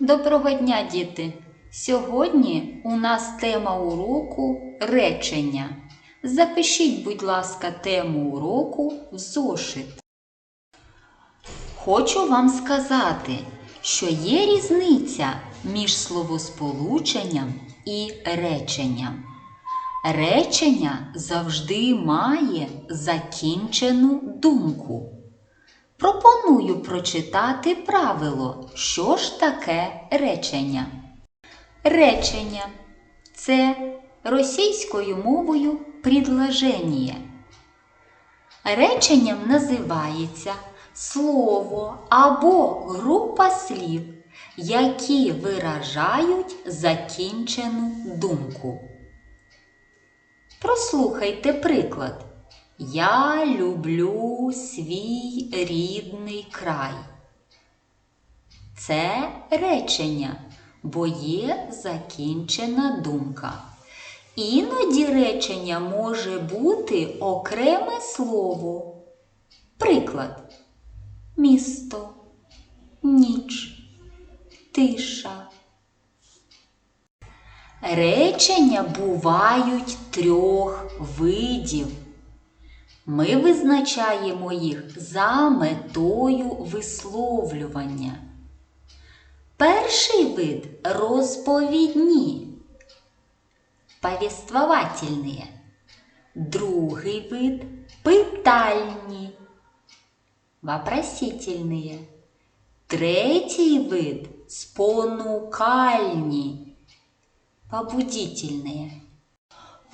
Доброго дня, діти! Сьогодні у нас тема уроку речення. Запишіть, будь ласка, тему уроку в зошит. Хочу вам сказати, що є різниця між словосполученням і реченням. Речення завжди має закінчену думку. Пропоную прочитати правило, що ж таке речення. Речення це російською мовою предложення. Реченням називається слово або група слів, які виражають закінчену думку. Прослухайте приклад. Я люблю свій рідний край. Це речення, бо є закінчена думка. Іноді речення може бути окреме слово. Приклад. Місто, ніч, тиша. Речення бувають трьох видів. Ми визначаємо їх за метою висловлювання. Перший вид розповідні, повествовательні. Другий вид питальні, вопросительные. Третій вид спонукальні, побудительные.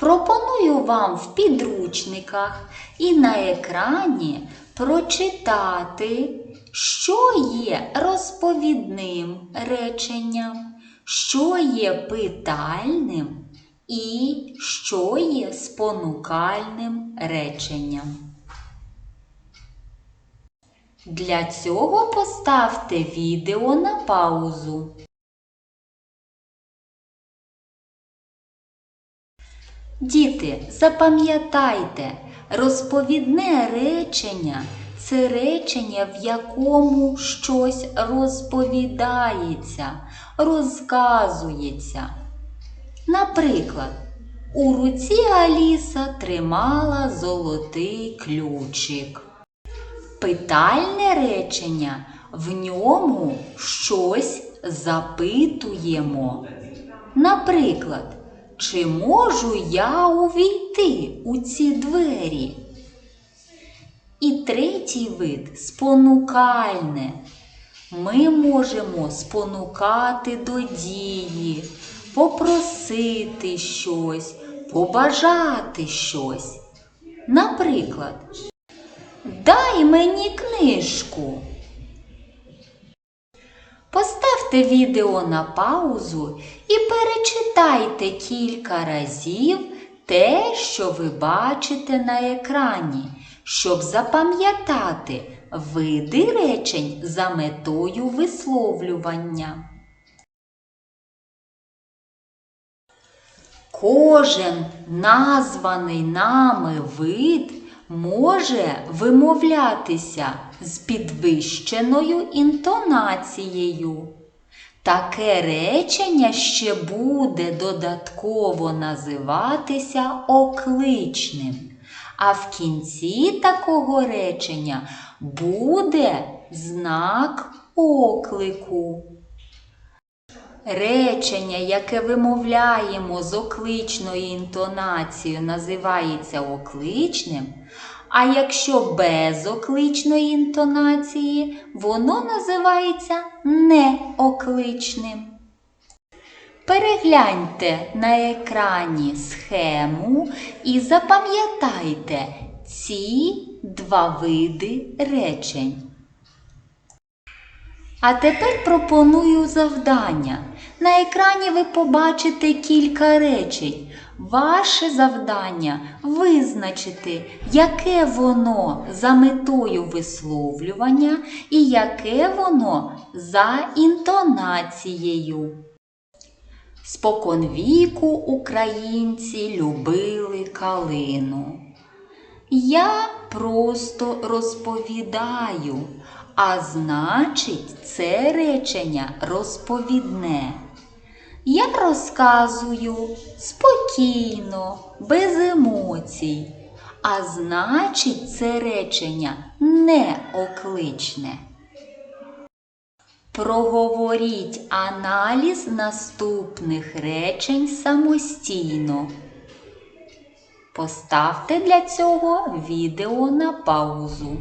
Пропоную вам в підручниках і на екрані прочитати, що є розповідним реченням, що є питальним і що є спонукальним реченням. Для цього поставте відео на паузу. Діти, запам'ятайте, розповідне речення це речення, в якому щось розповідається, розказується. Наприклад, у руці Аліса тримала золотий ключик. Питальне речення в ньому щось запитуємо. Наприклад, чи можу я увійти у ці двері? І третій вид спонукальне. Ми можемо спонукати до дії, попросити щось, побажати щось. Наприклад, дай мені книжку. Поставте відео на паузу і перечитайте кілька разів те, що ви бачите на екрані, щоб запам'ятати види речень за метою висловлювання. Кожен названий нами вид може вимовлятися з підвищеною інтонацією. Таке речення ще буде додатково називатися окличним, а в кінці такого речення буде знак оклику. Речення, яке вимовляємо з окличною інтонацією, називається окличним, а якщо без окличної інтонації, воно називається неокличним. Перегляньте на екрані схему і запам'ятайте ці два види речень. А тепер пропоную завдання. На екрані ви побачите кілька речень. Ваше завдання визначити, яке воно за метою висловлювання і яке воно за інтонацією. Споконвіку українці любили калину. Я просто розповідаю, а значить, це речення розповідне. Я розказую спокійно, без емоцій, а значить, це речення не окличне. Проговоріть аналіз наступних речень самостійно. Поставте для цього відео на паузу.